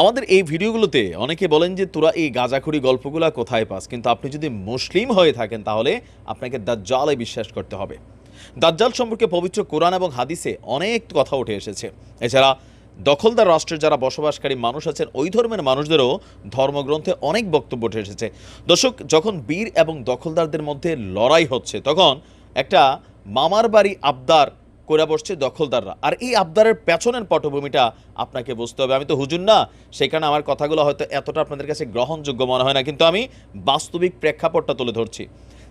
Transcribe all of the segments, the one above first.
আমাদের এই ভিডিওগুলোতে অনেকে বলেন যে, তোরা এই গাঁজাখুরি গল্পগুলা কোথায় পাস? কিন্তু আপনি যদি মুসলিম হয়ে থাকেন, তাহলে আপনাকে দাজ্জালে বিশ্বাস করতে হবে। দাজ্জাল সম্পর্কে পবিত্র কোরআন এবং হাদিসে অনেক কথা উঠে এসেছে। এছাড়া দখলদার রাষ্ট্রের যারা বসবাসকারী মানুষ আছেন, ওই ধর্মের মানুষদেরও ধর্মগ্রন্থে অনেক বক্তব্য উঠে এসেছে। দর্শক, যখন বীর এবং দখলদারদের মধ্যে লড়াই হচ্ছে, তখন একটা মামার বাড়ি আবদার করে বসছে দখলদাররা। আর এই আবদারের পেছনের পটভূমিটা আপনাকে বুঝতে হবে। আমি তো হুজুর না, সেখানে আমার কথাগুলো হয়তো এতটা আপনাদের কাছে গ্রহণযোগ্য মনে হয় না, কিন্তু আমি বাস্তবিক প্রেক্ষাপটটা তুলে ধরছি।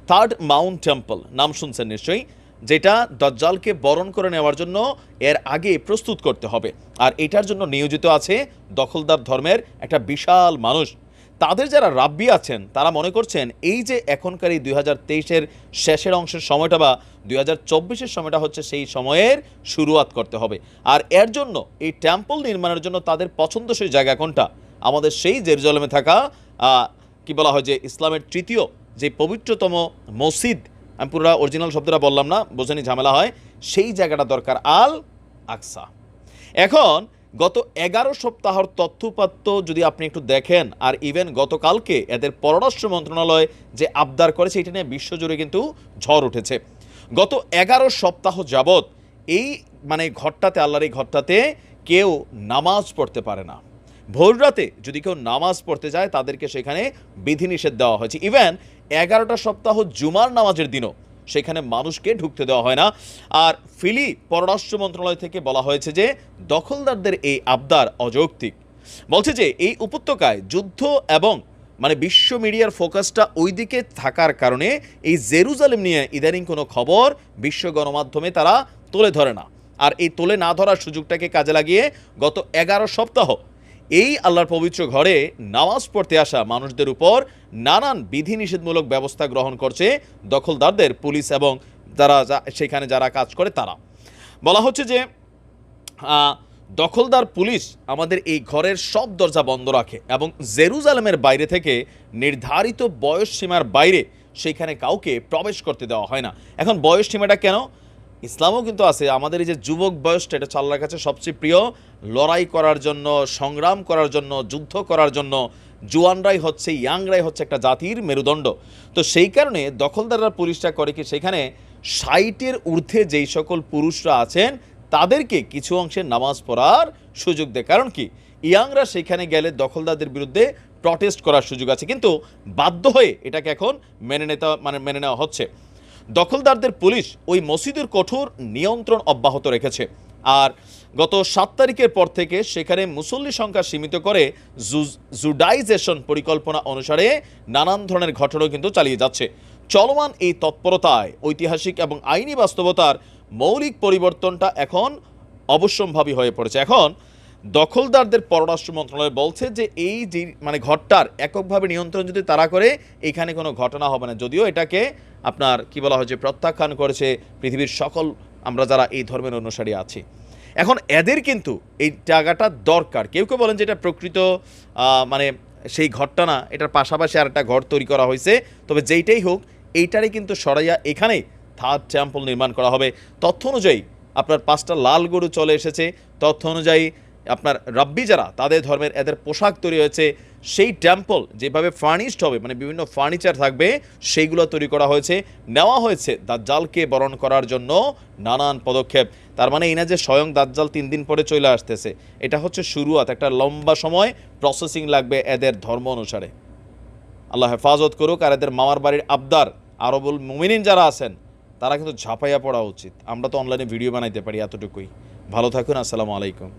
থার্ড মাউন্ট টেম্পল নাম শুনছেন নিশ্চয়ই, যেটা দজ্জালকে বরণ করে নেওয়ার জন্য এর আগে প্রস্তুত করতে হবে। আর এটার জন্য নিয়োজিত আছে দখলদার ধর্মের একটা বিশাল মানুষ। তাদের যারা রাব্বি আছেন, তারা মনে করছেন এই যে এখনকার এই দুই হাজার শেষের অংশের সময়টা বা দুই হাজার সময়টা হচ্ছে সেই সময়ের শুরুয়াত করতে হবে। আর এর জন্য এই টেম্পল নির্মাণের জন্য তাদের পছন্দসই জায়গা কোনটা? আমাদের সেই জেরুজালেমে থাকা কি বলা হয় যে ইসলামের তৃতীয় যে পবিত্রতম মসজিদ, আমি পুরো অরিজিনাল শব্দটা বললাম না, বোঝানি ঝামেলা হয়, সেই জায়গাটা দরকার আল আকসা এখন গত এগারো সপ্তাহর তথ্যপাত্য যদি আপনি একটু দেখেন, আর ইভেন গতকালকে এদের পররাষ্ট্র মন্ত্রণালয় যে আবদার করেছে এটা নিয়ে বিশ্বজুড়ে কিন্তু ঝড় উঠেছে। গত এগারো সপ্তাহ যাবৎ এই মানে ঘরটাতে, আল্লাহর এই ঘরটাতে কেউ নামাজ পড়তে পারে না। ভোর রাতে যদি কেউ নামাজ পড়তে যায়, তাদেরকে সেখানে বিধিনিষেধ দেওয়া হয়েছে। ইভেন এগারোটা সপ্তাহ জুমার নামাজের দিনও সেখানে মানুষকে ঢুকতে দেওয়া হয় না। আর ফিলি পররাষ্ট্র মন্ত্রণালয় থেকে বলা হয়েছে যে, দখলদারদের এই আবদার অযৌক্তিক। বলছে যে, এই উপত্যকায় যুদ্ধ এবং মানে বিশ্ব মিডিয়ার ফোকাসটা ওই দিকে থাকার কারণে এই জেরুজালেম নিয়ে ইদানিং কোনো খবর বিশ্ব গণমাধ্যমে তারা তুলে ধরে না। আর এই তুলে না ধরার সুযোগটাকে কাজে লাগিয়ে গত এগারো সপ্তাহ এই আল্লাহর পবিত্র ঘরে নামাজ পড়তে আসা মানুষদের উপর নানান বিধিনিষেধমূলক ব্যবস্থা গ্রহণ করছে দখলদারদের, পুলিশ এবং যারা সেখানে যারা কাজ করে তারা। বলা হচ্ছে যে দখলদার পুলিশ আমাদের এই ঘরের সব দরজা বন্ধ রাখে এবং জেরুজালেমের বাইরে থেকে নির্ধারিত বয়স সীমার বাইরে সেখানে কাউকে প্রবেশ করতে দেওয়া হয় না। এখন বয়স সীমাটা কেন? ইসলামও কিন্তু আছে। আমাদের এই যে যুবক বয়সটা, এটা আল্লাহর কাছে সবচেয়ে প্রিয়। লড়াই করার জন্য, সংগ্রাম করার জন্য, যুদ্ধ করার জন্য জুয়ানরাই হচ্ছে, ইয়াংরাই হচ্ছে একটা জাতির মেরুদণ্ড। তো সেই কারণে দখলদাররা পুলিশটা করে কি সেখানে ষাটের ঊর্ধ্বে যেই সকল পুরুষরা আছেন, তাদেরকে কিছু অংশে নামাজ পড়ার সুযোগ দেয়। কারণ কি? ইয়াংরা সেখানে গেলে দখলদারদের বিরুদ্ধে প্রটেস্ট করার সুযোগ আছে। কিন্তু বাধ্য হয়ে এটাকে এখন মেনে নিতে মানে মেনে নেওয়া হচ্ছে। দখলদারদের পুলিশ ওই মসজিদের কঠোর নিয়ন্ত্রণ অব্যাহত রেখেছে। আর গত সাত তারিখের পর থেকে সেখানে মুসল্লি সংখ্যা সীমিত করে জুডাইজেশন পরিকল্পনা অনুসারে নানান ধরনের ঘটনাও কিন্তু চালিয়ে যাচ্ছে। চলমান এই তৎপরতায় ঐতিহাসিক এবং আইনি বাস্তবতার মৌলিক পরিবর্তনটা এখন অবশ্যম্ভাবী হয়ে পড়েছে। এখন দখলদারদের পররাষ্ট্র মন্ত্রণালয় বলছে যে এই যে মানে ঘরটার এককভাবে নিয়ন্ত্রণ যদি তারা করে, এখানে কোনো ঘটনা হবে না। যদিও এটাকে আপনার কি বলা হয় যে প্রত্যাখ্যান করেছে পৃথিবীর সকল, আমরা যারা এই ধর্মের অনুসারী আছি। এখন এদের কিন্তু এই জায়গাটা দরকার। কেউ কেউ বলেন যে এটা প্রকৃত মানে সেই ঘরটা না, এটার পাশাপাশি আর একটা ঘর তৈরি করা হয়েছে। তবে যেইটাই হোক, এইটারই কিন্তু সরাইয়া এখানেই থার্ড টেম্পল নির্মাণ করা হবে। তথ্য অনুযায়ী আপনার পাঁচটা লাল গরু চলে এসেছে। তথ্য অনুযায়ী আপনার রাব্বি যারা, তাদের ধর্মের এদের পোশাক তৈরি হয়েছে। সেই টেম্পল যেভাবে ফার্নিশড হবে মানে বিভিন্ন ফার্নিচার থাকবে, সেইগুলো তৈরি করা হয়েছে। নেওয়া হয়েছে দাজ্জালকে বরণ করার জন্য নানান পদক্ষেপ। তার মানে এই যে স্বয়ং দাজ্জাল তিন দিন পরে চলে আসতেছে। এটা হচ্ছে শুরুয়াত, একটা লম্বা সময় প্রসেসিং লাগবে এদের ধর্ম অনুসারে। আল্লাহ হেফাজত করুক, আর এদের মামার বাড়ির আবদার, আরবুল মুমিনিন যারা আছেন, তারা কিন্তু ঝাঁপাইয়া পড়া উচিত। আমরা তো অনলাইনে ভিডিও বানাইতে পারি এতটুকুই। ভালো থাকুন, আসসালামু আলাইকুম।